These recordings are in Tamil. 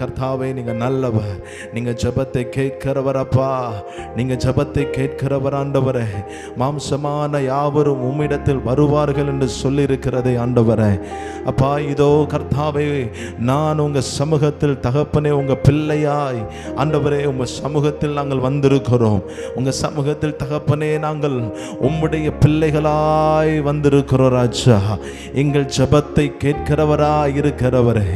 கர்த்தாவே நீங்கள் நல்லவர். நீங்கள் ஜெபத்தை கேட்கிறவரப்பா நீங்கள் ஜெபத்தை கேட்கிறவர் ஆண்டவரே. மாம்சமான யாவரும் உம்மிடத்தில் வருவார்கள் என்று சொல்லியிருக்கிறதை ஆண்டவரே. அப்பா இதோ கர்த்தாவே நான் உங்கள் சமூகத்தில் தகப்பனே உங்கள் பிள்ளையாய். ஆண்டவரே உங்கள் சமூகத்தில் நாங்கள் வந்திருக்கிறோம். உங்கள் சமூகத்தில் தகப்பனே நாங்கள் உம்முடைய பிள்ளைகளாய் வந்திருக்கிறோம் ராஜா. எங்கள் ஜெபத்தை கேட்கிறவராய் இருக்கிறவரே.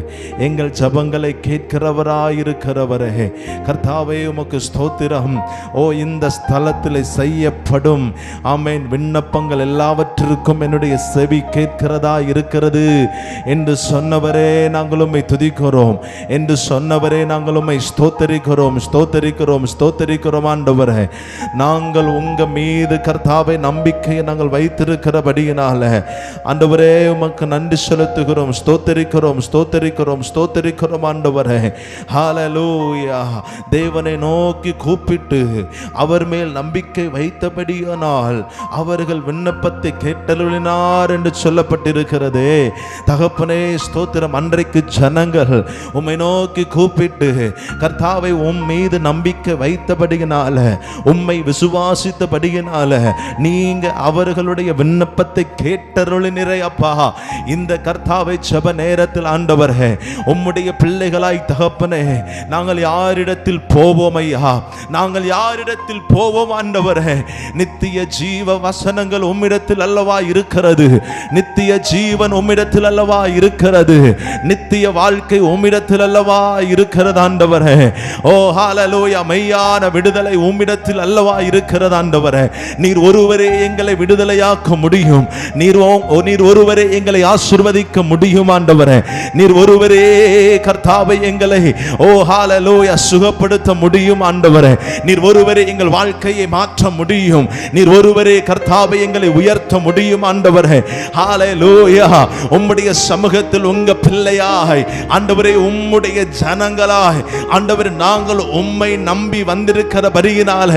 எங்கள் ஜெபங்களை கேட்க இருக்கிறவராயிருக்கிறவரே. கர்த்தாவே உமக்கு ஸ்தோத்திரம். ஓ இந்த ஸ்தலத்தில் செய்யப்படும். ஆமேன். விண்ணப்பங்கள் எல்லாவற்றிற்கும் என்னுடைய செவி கேட்கிறதா இருக்கிறது என்று சொன்னவரே நாங்கள் உம்மை துதிக்கிறோம். என்று சொன்னவரே நாங்கள் உம்மை ஸ்தோத்தரிக்கிறோம். ஸ்தோத்தரிக்கிறோம் ஸ்தோத்தரிக்கிறோம் ஆண்டவரே. நாங்கள் உங்கள் மீது கர்த்தாவை நம்பிக்கையை நாங்கள் வைத்திருக்கிறபடியினால. ஆண்டவரே உமக்கு நன்றி செலுத்துகிறோம். ஸ்தோத்தரிக்கிறோம் ஸ்தோத்தரிக்கிறோம் ஸ்தோத்தரிக்கிறோம் ஆண்டவரே. ஹாலலூயா தேவனை நோக்கி கூப்பிட்டு அவர் மேல் நம்பிக்கை வைத்தபடியானால் அவர்கள் விண்ணப்பத்தை கேட்டலுளினார் என்று சொல்லப்பட்டிருக்கிறது. தகப்பனே ஸ்தோத்திரம். அன்றைக்கு ஜனங்கள் உம்மை நோக்கி கூப்பிட்டு கர்த்தாவை உம் மீது நம்பிக்கை வைத்தபடியினால உம்மை விசுவாசித்தபடியினால நீங்க அவர்களுடைய விண்ணப்பத்தை கேட்டருளினிறை அப்பா. இந்த கர்த்தாவை செப நேரத்தில் ஆண்டவரே உம்முடைய பிள்ளைகளாய் தகப்பனே நாங்கள் யாரிடத்தில் போவோம் ஐயா? நாங்கள் யாரிடத்தில் போவோம் ஆண்டவரே? நித்திய ஜீவ வசனங்கள் உம்மிடத்தில் அல்லவா இருக்கிறது? நித்திய ஜீவன் உம்மிடத்தில் அல்லவா இருக்கிறது? நித்திய வாழ்க்கை உம்மிடத்தில் அல்லவா இருக்கிறது ஆண்டவரே? ஓ ஹalleluya மெய்யான விடுதலை உம்மிடத்தில் அல்லவா இருக்கிறது ஆண்டவரே? நீர் ஒருவரே எங்களை விடுதலையாக்க முடியும். நீர் நீர் ஒருவரே எங்களை ஆசிர்வதிக்க முடியும் ஆண்டவரே. நீர் ஒருவரே கர்த்தாவை எங்களை ஓ ஹalleluya சுகப்படுத்த முடியும் ஆண்டவரே. நீர் ஒருவரே எங்கள் வாழ்க்கையை மாற்ற முடியும். நீர் ஒருவரே கர்த்தாவை எங்களை உயர்த்த முடியும் ஆண்டவரே. ஹாலலோயா. உம்முடைய சமூகத்தில் உங்க பிள்ளையாய். ஆண்டவரே உம்முடைய ஜனங்களாய். ஆண்டவர் நாங்கள் உம்மை நம்பி வந்திருக்கிற பரியினால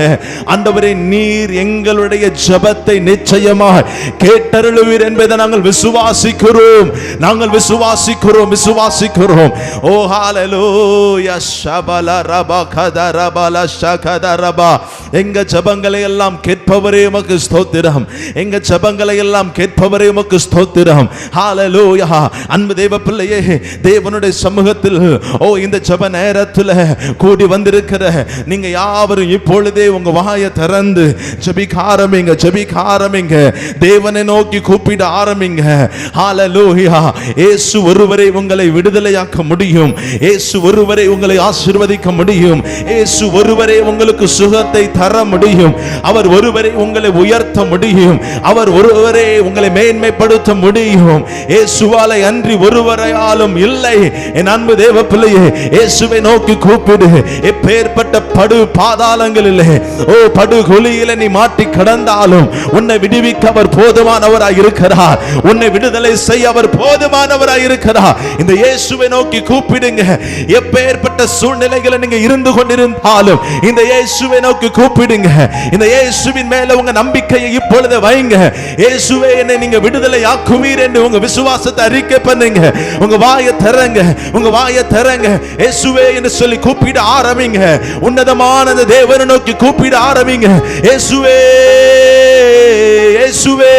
ஆண்டவரே நீர் எங்களுடைய ஜபத்தை நிச்சயமாக கேட்டருளுவீர் என்பதை நாங்கள் விசுவாசிக்கிறோம். நாங்கள் விசுவாசிக்கிறோம் விசுவாசிக்கிறோம். ஓ ஹalleluya ஷபல ரப கதரபல ஷகதரபா எங்க ஜபங்களை எல்லாம் கேட்பவரே உமக்கு ஸ்தோத்திரம். எங்க ஜபங்களை எல்லாம் கேட்பவரே உமக்கு ஸ்தோத்திரம். ஹalleluya. அன்பு தேவ பிள்ளையே தேவனுடைய சமூகத்தில் ஓ இந்த ஜப நேரத்தில் கூடி வந்திருக்கிற நீங்க யாவரும் இப்பொழுதே உங்க வாயை திறந்து ஜபிக்க ஆரம்பிங்க ஜபிக்க ஆரம்பிங்க தேவனை நோக்கி கூப்பிட ஆரம்பிங்க. ஹalleluya இயேசு ஒருவரை உங்களை விடுதலையாக்க முடியும். இயேசு ஒருவரை உங்களை ஆசிர்வதிக்க முடியும். இயேசு ஒருவரை உங்களுக்கு சுகத்தை தர முடியும். அவர் ஒருவரை உங்களை உயர்த்த முடியும். அவர் ஒருவரே உங்களை மேன்மைப்படுத்த முடியும். இயேசுவாலை அன்றி ஒருவரை ஒருவரையாலும் இல்லை. என் அன்பு தேவ பிள்ளையே இயேசுவை நோக்கி கூப்பிடு. எப்பேற்பட்ட படு பாதாளங்களிலே ஓ படு குழியில நீ மாட்டி கடந்தாலும் உன்னை விடுவிக்க அவர் போதுமானவராய் இருக்கிறார். உன்னை விடுதலை செய்ய அவர் போதுமானவராய் இருக்கிறார். இந்த இயேசுவை நோக்கி கூப்பிடுங்க. எப்பேற்பட்ட சூழ்நிலைகளை நீங்க இருந்து கொண்டிருந்தாலும் இந்த இயேசுவை நோக்கி கூப்பிடுங்க. இந்த இயேசுவின் மேல உங்க நம்பிக்கையை இப்பொழுது வைங்க. இயேசுவே என்னை நீங்க விடுதலை ஆக்குவீர் என்று உங்க விசுவாசத்தை அறிக்கை பண்ணுங்க. உங்க வாயை திறங்க உங்க வாயை திறங்க. இயேசுவே என்று சொல்லி கூப்பிட ஆரம்பிங்க. உன்னதமான தேவனை நோக்கி கூப்பிட ஆரம்பிங்க. இயேசுவே இயேசுவே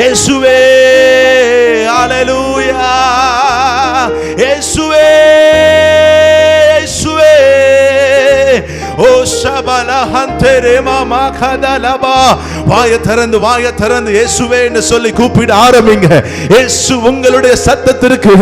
இயேசுவே. ஹalleluya இயேசுவே. வாய திறந்து வாய திறந்து இயேசுவே என்று சொல்லி கூப்பிட ஆரம்பிங்க. இயேசு உங்களுடைய சத்தத்திற்கு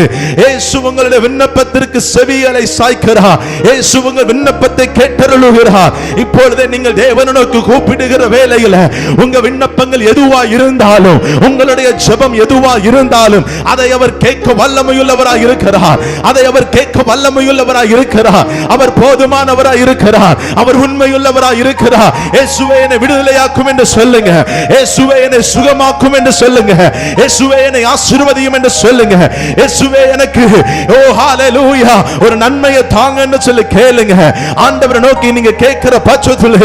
இயேசு உங்களுடைய விண்ணப்பத்திற்கு செவியலை சாய்க்கிறார் இயேசு உங்கள் விண்ணப்பத்தை கேட்டருளுகிறார் இப்பொழுதே நீங்கள் தேவனை நோக்கி கூப்பிடுகிற வேளையில உங்க விண்ணப்பங்கள் எதுவா இருந்தாலும் உங்களுடைய ஜெபம் எதுவா இருந்தாலும் அதை அவர் கேட்க வல்லமையுள்ளவராய் இருக்கிறார் அதை அவர் கேட்க வல்லமையுள்ளவராய் இருக்கிறார் அவர் போதுமானவராய் இருக்கிறார் அவர் உண்மையுள்ளவராய் இருக்கிறார் இயேசுவே என்னை விடுதலையாக்கும் என்று சொல்லுங்க. சொல்லுங்க இயேசுவே என்னை சுகமாக்கும் என்று சொல்லுங்க. இயேசுவே என்னை ஆசீர்வதியும் என்று சொல்லுங்க. இயேசுவே எனக்கு ஓ ஹalleluya ஒரு நன்மையை தாங்கன்னு சொல்லி கேளுங்க. ஆண்டவரை நோக்கி நீங்க கேட்கிற பட்சத்தில்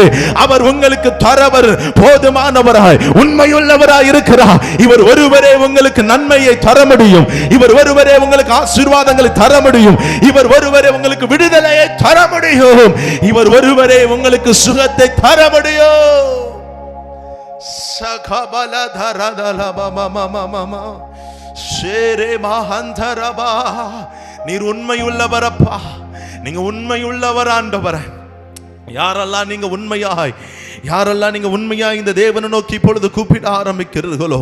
அவர் உங்களுக்கு தரவர் போதுமானவராய் உண்மையுள்ளவராய் இருக்கிறார். இவர் ஒருவரே உங்களுக்கு நன்மையை தர முடியும். இவர் ஒருவரே உங்களுக்கு ஆசீர்வாதங்களை தர முடியும். இவர் ஒருவரே உங்களுக்கு விடுதலையை தர முடியும். இவர் ஒருவரே உங்களுக்கு சுகத்தை தர முடியும் சகபல தரதலபமமமமம. ஷேரே மகந்தரபா. நீர் உண்மையுள்ளவரப்பா நீங்க உண்மையுள்ளவர் ஆண்டவர் யாரெல்லாம் நீங்க உண்மையாய் யாரெல்லாம் நீங்க உண்மையா இந்த தேவனை நோக்கி இப்பொழுது கூப்பிட ஆரம்பிக்கிறீர்களோ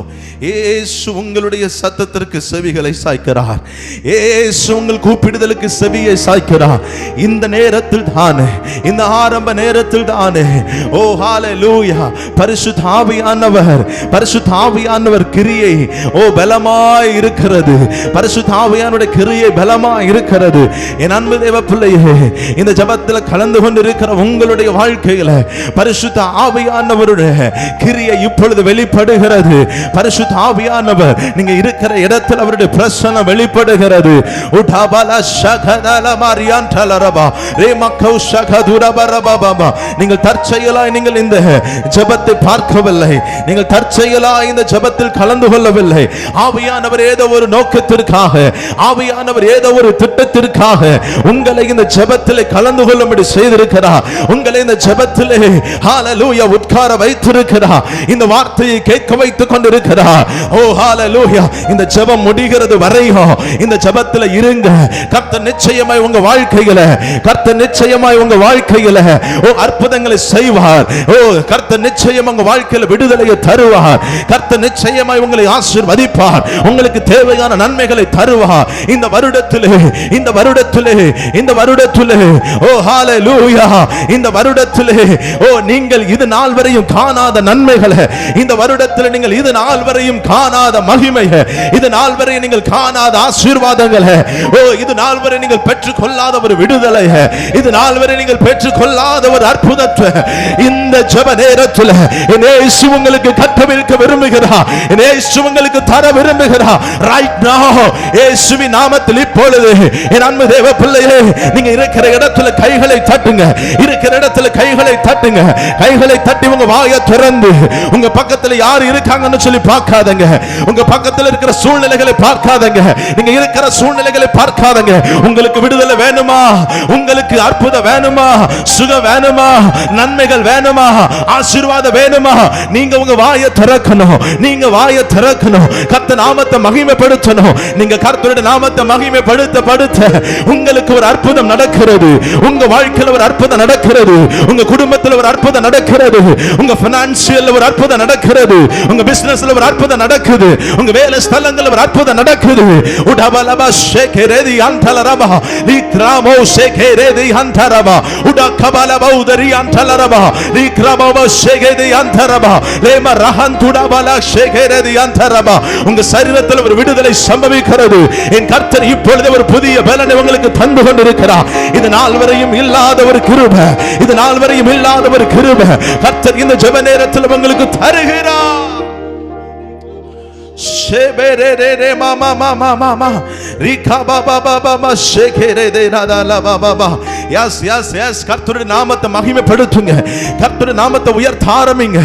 ஏசு உங்களுடைய சத்தத்திற்கு செவிகளை சாய்க்கிறார். ஏசு உங்கள் கூப்பிடுதலுக்கு செவியை சாய்க்கிறார். இந்த நேரத்தில் தானே இந்த ஆரம்ப நேரத்தில் தானே. ஓ ஹாலே லூயா பரிசு தாவியானவர் பரிசு தாவியானவர் கிரியை ஓ பலமாய் இருக்கிறது. பரிசு தாவியானுடைய கிரியை பலமாய் இருக்கிறது. என் அன்பு தேவ பிள்ளையே இந்த ஜபத்தில் கலந்து கொண்டிருக்கிற உங்களுடைய வாழ்க்கையில பரிசுத்த ஆவியானவருடைய கிரியை இப்பொழுது வெளிப்படுகிறது. பரிசுத்த ஆவியானவர் நீங்க இருக்கிற இடத்துல அவருடைய பிரசனம் வெளிப்படுகிறது. உடாபல சகதல மாரியான் தலரபா ரேமக்கௌ ஷகதுரபரபபபா. நீங்கள் தற்செயலாய் நீங்கள் இந்த ஜபத்தை பார்க்கவில்லை. நீங்கள் தற்செயலாய் இந்த ஜபத்தில் கலந்து கொள்ளவில்லை. ஆவியானவர் ஏதோ ஒரு நோக்கத்திற்காக ஆவியானவர் ஏதோ ஒரு திட்டத்திற்காக உங்களை இந்த ஜெபத்திலே கலந்து கொள்ளும்படி செய்திருக்கிறார். உங்களை இந்த ஜெபத்திலே ஹalleluya உட்கார வைத்திருக்கிறார் இந்த வார்த்தையை கேட்க வைத்துக் கொண்டிருக்கிறார் ஓ ஹalleluya இந்த ஜெபம் முடிகிறது வரையும் இந்த ஜெபத்திலே இருங்க. கர்த்தர் நிச்சயமாய் உங்க வாழ்க்கையில கர்த்தர் நிச்சயமாய் உங்க வாழ்க்கையில ஓ அற்புதங்களை செய்வார். ஓ கர்த்தர் நிச்சயம் உங்க வாழ்க்கையில விடுதலையை தருவார். கர்த்தர் நிச்சயமாய் உங்களை ஆசீர்வதிப்பார். உங்களுக்கு தேவையான நன்மைகளை தருவார். இந்த வருடத்திலே இந்த வருடத்திலே இந்த வருடத்திலே ஓ ஹalleluya இந்த வருடத்திலே ஓ நீங்கள் இது நாள் வரையும் காணாத நன்மைகளை. இந்த வருடத்தில் நீங்கள் இது நாள் வரையும் காணாத மகிமை இது நாள் வரை நீங்கள் காணாத ஆசீர்வாதங்களை. ஓ இது நாள் வரை நீங்கள் பெற்றுக் கொள்ளாத ஒரு விடுதலை இது நாள் வரை நீங்கள் பெற்றுக் கொள்ளாத ஒரு அற்புதத்தை. இந்த ஜப நேரத்தில் இயேசு உங்களுக்கு கட்டவிருக்க விரும்புகிறார் இயேசு உங்களுக்கு தர விரும்புகிறார் ரைட் now இயேசுவி நாமத்தில் இப்பொழுது என் அன்பு தேவ பிள்ளையே நீங்க இருக்கிற இடத்துல கைகளை தட்டுங்க. இருக்கிற இடத்துல கைகளை தட்டுங்க. கைகள் தட்டி உங்க வாயை திறந்து உங்க பக்கத்துல யார் இருக்காங்கன்னு சொல்லி பார்க்காதங்க. உங்க பக்கத்துல இருக்கிற சூழ்நிலைகளை பார்க்காதங்க. நீங்க இருக்கிற சூழ்நிலைகளை பார்க்காதங்க. உங்களுக்கு விடுதலை வேணுமா? உங்களுக்கு அற்புதம் வேணுமா? சுகம் வேணுமா? நன்மைகள் வேணுமா? ஆசீர்வாதம் வேணுமா? நீங்க உங்க வாயை திறக்கணும். நீங்க வாயை திறக்கணும். கர்த்த நாமத்தை மகிமைப்படுத்தணும். நீங்க கர்த்தருடைய நாமத்தை மகிமைப்படுத்த படுத்த. உங்களுக்கு ஒரு அற்புதம் நடக்கிறது. உங்க வாழ்க்கையில் ஒரு அற்புதம் நடக்கிறது. உங்க குடும்பத்தில் ஒரு அற்புதம் நடக்கிறது. உங்க பினான்சியல் ஒரு அற்புதம் நடக்கிறது. உங்க பிசினஸ்ல ஒரு அற்புதம் நடக்குது. உங்க வேலை ஸ்தலங்கள் ஒரு அற்புதம் நடக்குது. உடபலப ஷேகரேதி அந்தலரபா. லிக்ராமோ ஷேகரேதி அந்தரபா. உட கபலப உதரி அந்தலரபா. லிக்ராமோ ஷேகரேதி அந்தரபா. லேம ரஹந்துடபல ஷேகரேதி அந்தரபா. உங்க சரீரத்தில் ஒரு விடுதலை சம்பவிக்கிறது. என் கர்த்தர் இப்பொழுது ஒரு புதிய பலனை உங்களுக்கு தந்து கொண்டிருக்கிறார். இது நாள் வரையும் இல்லாத ஒரு கிருப. இது நாள் வரையும் இல்லாத ஒரு கிருப. கர்த்தர் இந்த ஜெப நேரத்தில் உங்களுக்கு தருகிறார். மாமா மாமா மாமா ரிகா பாபா பாபா மா ஷேகேரே தே நாதாலா பாபா பா. எஸ் எஸ் எஸ் கர்த்தருடைய நாமத்தை மகிமைப்படுத்துங்க. கர்த்தருடைய நாமத்தை உயர்த்த ஆரம்பிங்க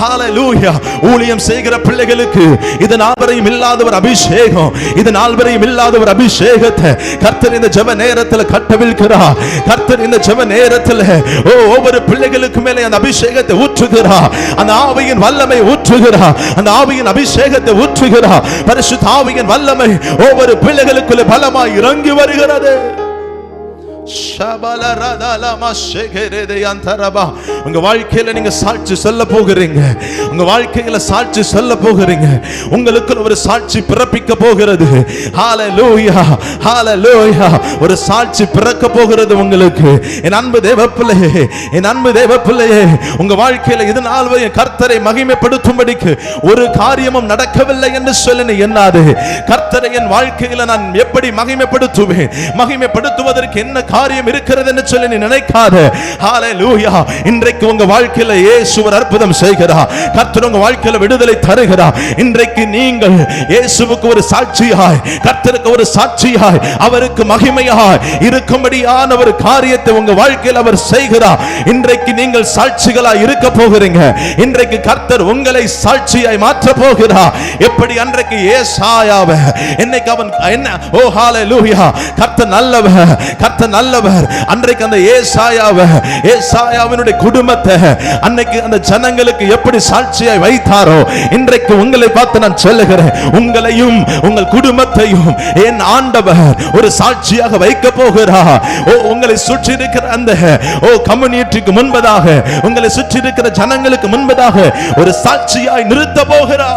ஹalleluya ஊழியம் செய்கிற பிள்ளைகளுக்கு இது நாள் இல்லாதவர் இல்லாத ஒரு அபிஷேகம். இது நாள் இல்லாதவர் இல்லாத ஒரு அபிஷேகத்தை கர்த்தர் இந்த ஜெப நேரத்தில் கட்டவிழ்கிறார் கர்த்தர் இந்த ஜெப நேரத்தில் ஓ ஒவ்வொரு பிள்ளைகளுக்கு மேலே அந்த அபிஷேகத்தை ஊற்றுகிறார். அந்த ஆவியின் வல்லமை ஊற்றுகிறார். அந்த ஆவியின் அபிஷேகத்தை ஊற்றுகிறார். பரிசுத்த ஆவியின் வல்லமை ஒவ்வொரு பிள்ளைகளுக்குள்ள பலமாய் இறங்கி வருகிறது. உங்க வாழ்க்கையில நீங்க சாட்சி சொல்ல போகிறீங்க. உங்க வாழ்க்கையில சாட்சி சொல்ல போகிறீங்க. உங்களுக்கு ஒரு சாட்சி பிறப்பிக்க போகிறது. ஹalleluya ஹalleluya ஒரு சாட்சி பிறக்க போகிறது உங்களுக்கு. என் அன்பு தேவ பிள்ளையே என் அன்பு தேவ பிள்ளையே உங்க வாழ்க்கையில இது நாள் கர்த்தரை மகிமைப்படுத்தும்படிக்கு ஒரு காரியமும் நடக்கவில்லை என்று சொல்லி என்னாது எண்ணாது. கர்த்தரை என் வாழ்க்கையில நான் எப்படி மகிமைப்படுத்துவேன்? மகிமைப்படுத்துவதற்கு என்ன காரியம் இருக்கிறது என்று சொல்லி நீ நினைக்காத. ஹalleluya இன்றைக்கு உங்க வாழ்க்கையில இயேசுவர் அற்புதம் செய்கிறார் கர்த்தர் உங்க வாழ்க்கையில விடுதலை தருகிறார் இன்றைக்கு நீங்கள் இயேசுவுக்கு ஒரு சாட்சியாய் கர்த்தருக்கு ஒரு சாட்சியாய் அவருக்கு மகிமையாய் இருக்கும்படியான ஒரு காரியத்தை உங்க வாழ்க்கையில் அவர் செய்கிறார் இன்றைக்கு நீங்கள் சாட்சிகளாய் இருக்க போகிறீங்க. இன்றைக்கு கர்த்தர் உங்களை சாட்சியாய் மாற்ற போகிறார் எப்படி அன்றைக்கு ஏசாயாவ என்னைக்கு அவன் என்ன? ஓ ஹாலே ஹalleluya கர்த்தர் நல்லவர் கர்த்தர் நல்லவர் அன்றைக்கு அந்த ஏசாயாவ ஏசாயாவினுடைய குடும்பத்தை அன்னைக்கு அந்த ஜனங்களுக்கு எப்படி சாட்சியாய் வைத்தாரோ இன்றைக்கு உங்களை பார்த்து நான் சொல்லுகிறேன் உங்களையும் உங்கள் குடும்பத்தையும் என் ஆண்டவர் ஒரு சாட்சியாக வைக்க போகிறா. ஓ உங்களை சுற்றி இருக்கிற அந்த ஓ கம்யூனிட்டிக்கு முன்பதாக உங்களை சுற்றி இருக்கிற ஜனங்களுக்கு முன்பதாக ஒரு சாட்சியாய் நிறுத்த போகிறா.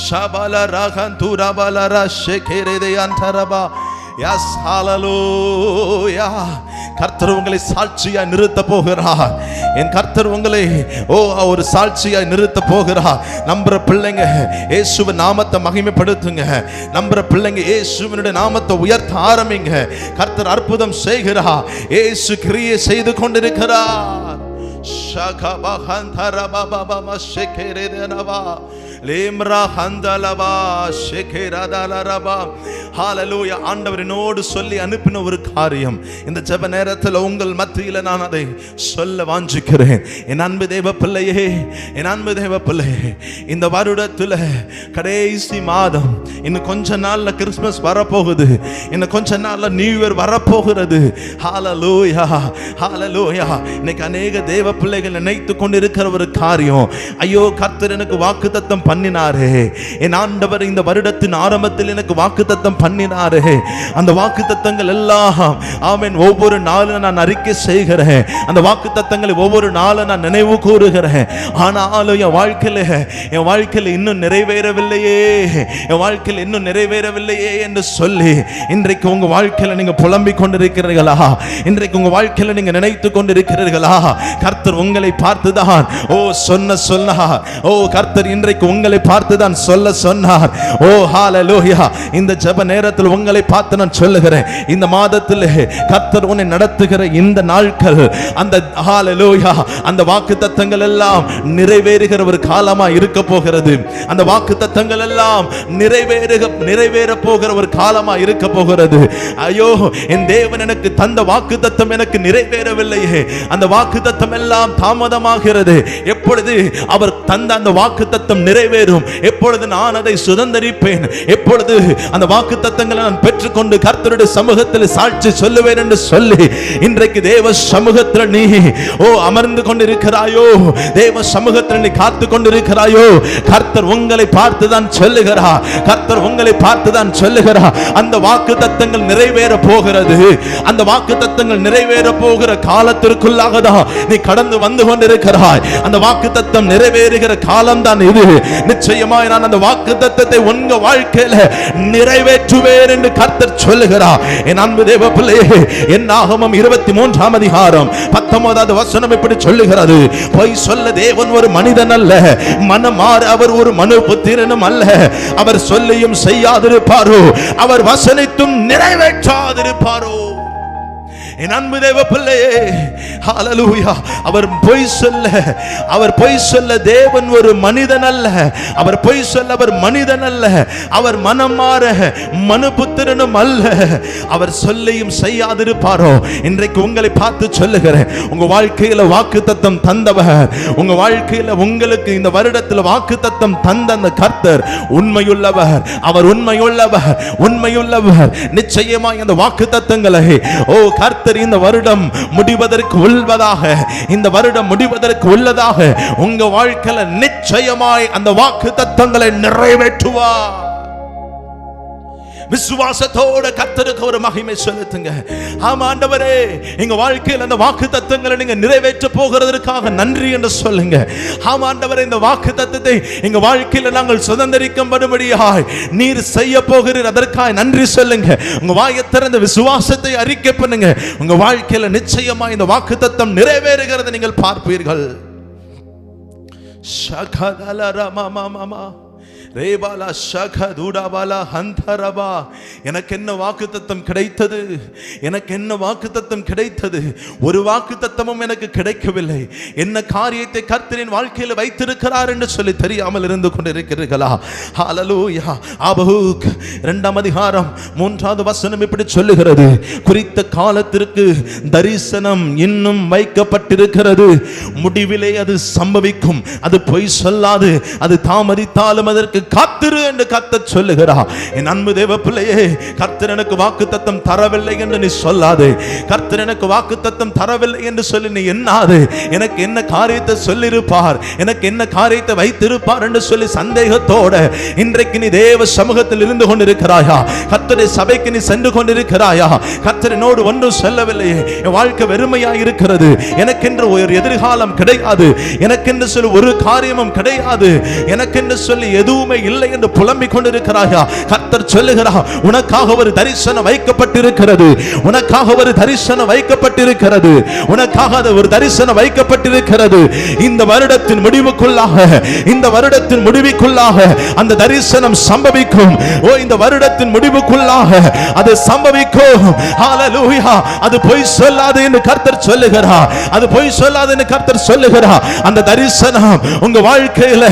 ஷபல ரகந்துர பலர ஷெகெரெதே அந்தரபா Yes, hallelujah. கர்த்தர் உங்களை சாட்சியாய் நிறுத்த போகிறார். என் கர்த்தர் உங்களை ஓ ஒரு சாட்சியாய் நிறுத்த போகிறார். நம்புற பிள்ளைங்க இயேசுவின் நாமத்தை மகிமைப்படுத்துங்க. நம்புற பிள்ளைங்க இயேசுவனுடைய நாமத்தை உயர்த்த ஆரம்பிங்க. கர்த்தர் அற்புதம் செய்கிறார். இயேசு கிரியை செய்து கொண்டிருக்கிறார். லேம்ரா ஹந்தலபா ஷெகெரதலரபா. ஹalleluya ஆண்டவர் என்னோடு சொல்லி அனுப்பின ஒரு காரியம். இந்த ஜெப நேரத்தில் உங்கள் மத்தியில் நான் அதை சொல்ல வாஞ்சிக்கிறேன். என் அன்பு தேவ பிள்ளையே என் அன்பு தேவ பிள்ளையே இந்த வருடத்தில் கடைசி மாதம் இன்னும் கொஞ்ச நாளில் கிறிஸ்மஸ் வரப்போகுது. இன்னும் கொஞ்ச நாளில் நியூ இயர் வரப்போகிறது. ஹாலலூயா ஹாலலூயா இன்னைக்கு அநேக தேவ பிள்ளைகள் நினைத்து கொண்டிருக்கிற ஒரு காரியம். ஐயோ கர்த்தர் எனக்கு வாக்குத்தத்தம் பண்ணினாரே. என் ஆண்டவர் இந்த வருடத்தின் ஆரம்பத்தில் எனக்கு வாக்குத்தத்தம் பண்ணினாரே. அந்த வாக்குத்தத்தங்கள் எல்லாம் ஆமென் ஒவ்வொரு நாளும் நான் அறிக்கை செய்கிறேன். அந்த வாக்குத்தத்தங்களை ஒவ்வொரு நாளும் நான் நினைவு கூறுகிறேன். ஆனாலும் என் வாழ்க்கையில் என் வாழ்க்கையில் இன்னும் நிறைவேறவில்லையே. என் வாழ்க்கையில் இன்னும் நிறைவேறவில்லையே என்று சொல்லி இன்றைக்கு உங்க வாழ்க்கையில நீங்க புலம்பிக் கொண்டிருக்கிறீர்களா? இன்றைக்கு உங்க வாழ்க்கையில் நீங்க நினைத்து கொண்டிருக்கிறீர்களா? கர்த்தர் உங்களை பார்த்துதான். ஓ சொன்ன சொன்னா ஓ கர்த்தர் இன்றைக்கு உங்களை பார்த்துதான் சொல்ல சொன்னார். ஓ ஹால லோஹியா இந்த ஜப நேரத்தில் உங்களை பார்த்து நான் சொல்லுகிறேன். இந்த மாதத்தில் கர்த்தர் உன்னை நடத்துகிற இந்த நாட்கள் அந்த ஹalleluya அந்த வாக்குத்தத்தங்கள் எல்லாம் நிறைவேறுகிற ஒரு காலமா இருக்க போகிறது. அந்த வாக்கு தத்தங்கள் எல்லாம் நிறைவேறுக நிறைவேற போகிற ஒரு காலமா இருக்க போகிறது. ஐயோ என் தேவன் எனக்கு தந்த வாக்கு தத்தம் எனக்கு நிறைவேறவில்லையே. அந்த வாக்கு தத்தம் எல்லாம் தாமதமாகிறது. எப்பொழுது அவர் தந்த அந்த வாக்கு தத்தம் நிறைவே நிறைவேறும். எப்பொழுது நான் அதை சுதந்திரிப்பேன்? எப்பொழுது அந்த வாக்கு தத்தங்களை நான் பெற்றுக்கொண்டு கர்த்தருடைய சமூகத்தில் சாட்சி சொல்லுவேன் என்று சொல்லி இன்றைக்கு தேவ சமூகத்தில் நீ ஓ அமர்ந்து கொண்டிருக்கிறாயோ? தேவ சமூகத்தில் நீ காத்து கொண்டிருக்கிறாயோ? கர்த்தர் உங்களை பார்த்து தான் சொல்லுகிறா. கர்த்தர் உங்களை பார்த்து தான் சொல்லுகிறா. அந்த வாக்கு தத்தங்கள் நிறைவேற போகிறது. அந்த வாக்கு தத்தங்கள் நிறைவேற போகிற காலத்திற்குள்ளாக தான் நீ கடந்து வந்து கொண்டிருக்கிறாய். அந்த வாக்கு தத்தம் நிறைவேறுகிற காலம் தான் இது. நிச்சயமாய் நான் அந்த வாக்கு தத்தத்தை உங்க வாழ்க்கையில நிறைவேற்றுவேன் என்று கர்த்தர் சொல்லுகிறார். என் அன்பு தேவ பிள்ளையே என் ஆகமம் இருபத்தி மூன்றாம் அதிகாரம் பத்தொன்பதாவது வசனம் இப்படி சொல்லுகிறது. பொய் சொல்ல தேவன் ஒரு மனிதன் அல்ல. மனமாறு அவர் ஒரு மனு புத்திரனும் அல்ல. அவர் சொல்லியும் செய்யாதிருப்பாரோ? அவர் வசனித்தும் நிறைவேற்றாதிருப்பாரோ? என் அன்பு தேவ பிள்ளையே ஹalleluya அவர் பொய் சொல்ல அவர் பொய் சொல்ல தேவன் ஒரு மனிதன் அல்ல. அவர் பொய் சொல்ல அவர் மனிதன் அல்ல. அவர் மனம் மாற மனுபுத்திரனும் அல்ல. அவர் சொல்லையும் செய்யாதிருப்பாரோ? இன்றைக்கு உங்களை பார்த்து சொல்லுகிறேன். உங்க வாழ்க்கையில வாக்கு தத்தம் தந்தவர் உங்க வாழ்க்கையில உங்களுக்கு இந்த வருடத்தில் வாக்கு தத்தம் தந்த அந்த கர்த்தர் உண்மையுள்ளவர். அவர் உண்மையுள்ளவர் உண்மையுள்ளவர். நிச்சயமாய் அந்த வாக்கு தத்தங்களை ஓ கர்த்தர் இந்த வருடம் முடிவதற்கு உள்ளதாக இந்த வருடம் முடிவதற்கு உள்ளதாக உங்க வாழ்க்கையில நிச்சயமாய் அந்த வாக்கு தத்தங்களை நிறைவேற்றுவார். விசுவாசத்தோட கத்தருக்கு ஒரு மகிமை செலுத்துங்க. ஆமா ஆண்டவரே எங்க வாழ்க்கையில் அந்த வாக்கு தத்துவங்களை நீங்க நிறைவேற்ற போகிறதற்காக நன்றி என்று சொல்லுங்க. ஆமா ஆண்டவரே இந்த வாக்கு தத்துவத்தை எங்க வாழ்க்கையில் நாங்கள் சுதந்திரிக்கும்படியாய் நீர் செய்ய போகிறீர். அதற்காக நன்றி சொல்லுங்க. உங்க வாயை திறந்த விசுவாசத்தை அறிக்கை பண்ணுங்க. உங்க வாழ்க்கையில் நிச்சயமா இந்த வாக்கு தத்துவம் நிறைவேறுகிறதை நீங்கள் பார்ப்பீர்கள். சகதல ரமமமம. ரேபாலா ஷக தூடாபாலா ஹந்தரபா. எனக்கு என்ன வாக்கு தத்தம் கிடைத்தது? எனக்கு என்ன வாக்கு தத்தம் கிடைத்தது? ஒரு வாக்கு தத்தமும் எனக்கு கிடைக்கவில்லை. என்ன காரியத்தை கர்த்தரின் வாழ்க்கையில் வைத்திருக்கிறார் என்று சொல்லி தெரியாமல் இருந்து கொண்டிருக்கிறீர்களா? ஹாலலூயா ஆபூக். இரண்டாம் அதிகாரம் மூன்றாவது வசனம் இப்படி சொல்லுகிறது. குறித்த காலத்திற்கு தரிசனம் இன்னும் வைக்கப்பட்டிருக்கிறது. முடிவிலே அது சம்பவிக்கும். அது பொய் சொல்லாது. அது தாமதித்தாலும் அதற்கு காத்திரு என்று கத்த சொல்லுகிறார். என் அன்பு தேவ பிள்ளையே கர்த்தர் எனக்கு வாக்குத்தத்தம் தரவில்லை என்று நீ சொல்லாதே. கர்த்தர் எனக்கு வாக்குத்தத்தம் தரவில்லை என்று சொல்லி நீ எண்ணாது. எனக்கு என்ன காரியத்தை சொல்லியிருப்பார்? எனக்கு என்ன காரியத்தை வைத்திருப்பார் என்று சொல்லி சந்தேகத்தோட இன்றைக்கு நீ தேவ சமூகத்தில் இருந்து கொண்டிருக்கிறாயா? கர்த்தரை சபைக்கு நீ சென்று கொண்டிருக்கிறாயா? கர்த்தர் என்னோடு ஒன்றும் செல்லவில்லையே. என் வாழ்க்கை வெறுமையா இருக்கிறது. எனக்கென்று ஒரு எதிர்காலம் கிடையாது. எனக்கென்று சொல்லி ஒரு காரியமும் கிடையாது. எனக்கென்று சொல்லி எதுவுமே இல்லை என்று புலம்பிக் கொண்டிருக்கிறாயா? கர்த்தர் சொல்லுகிறார் உனக்காக ஒரு தரிசனம் வைக்கப்பட்டிருக்கிறது. உனக்காக ஒரு தரிசனம் வைக்கப்பட்டிருக்கிறது. உனக்காக அது ஒரு தரிசனம் வைக்கப்பட்டிருக்கிறது. இந்த வருடத்தின் முடிவுக்குள்ளாக இந்த வருடத்தின் முடிவுக்குள்ளாக அந்த தரிசனம் சம்பவிக்கும். ஓ இந்த வருடத்தின் முடிவுக்குள்ளாக அது சம்பவிக்கும். ஹalleluya அது பொய் சொல்லாது என்று கர்த்தர் சொல்லுகிறார் அது பொய் சொல்லாது என்று கர்த்தர் சொல்லுகிறார் அந்த தரிசனம் உங்க வாழ்க்கையில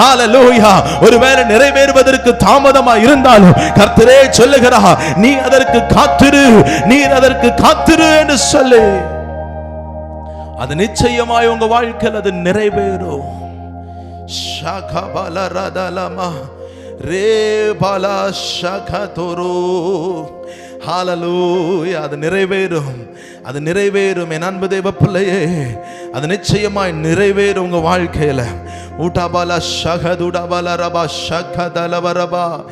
ஹalleluya ஒருவேளை நிறைவேறுவதற்கு தாமதமா இருந்தாலும் கர்த்தரே சொல்லுகிறார் நீ அதற்கு காத்திரு நீ அதற்கு காத்திரு என்று சொல்லு. அது நிச்சயமாய் உங்க வாழ்க்கையில் அது நிறைவேறும். ஷகபலரதலமா ரே பல ஷகதொரு ஹalleluya அது நிறைவேறும். அது நிறைவேறும். என் அன்பு தேவ பிள்ளையே அது நிச்சயமாய் நிறைவேறும் உங்க வாழ்க்கையில. ஊட்டாபால ஷகதுடாபால ரபா ஷகதலவரபா